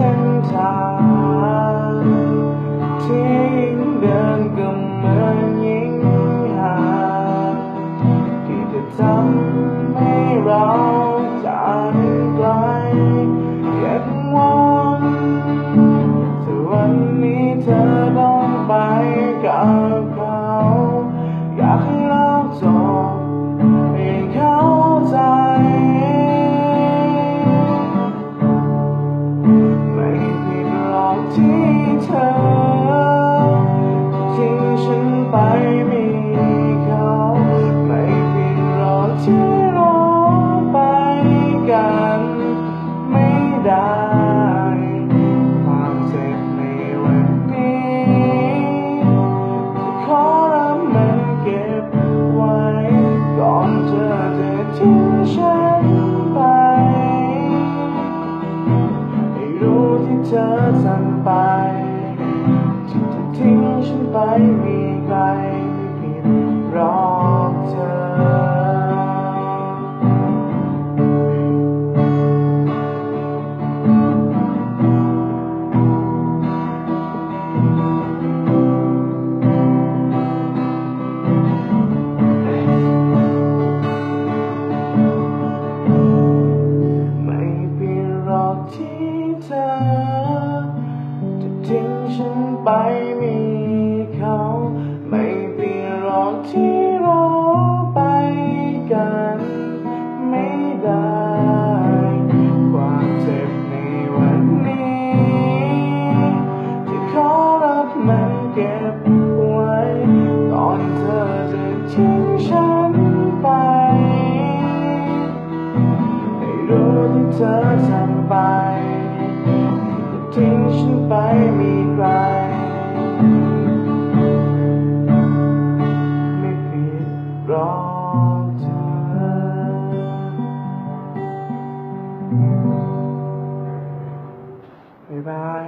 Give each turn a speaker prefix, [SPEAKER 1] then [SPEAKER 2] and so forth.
[SPEAKER 1] ส้นทางที่ยิ่งเดินก็เหมือนยิ่งห่างที่จะทำให้เราจากไกลเก็บวันถ้าวันนี้เธอต้องไป เธอทำไปที่จะทิ้งฉันไปมีใครไม่ผิดหรอกเธอ ไม่เปลี่ยนหรอกที่เธอ ไปมีเขา ไม่เปลี่ยนหรอกที่เราไปกัน ไม่ได้ ความเจ็บในวันนี้จะขอรับมันเก็บไว้ก่อนเธอจะทิ้งฉันไปให้รู้ที่เธอทำไปทิ้งฉันไปมี ของบาย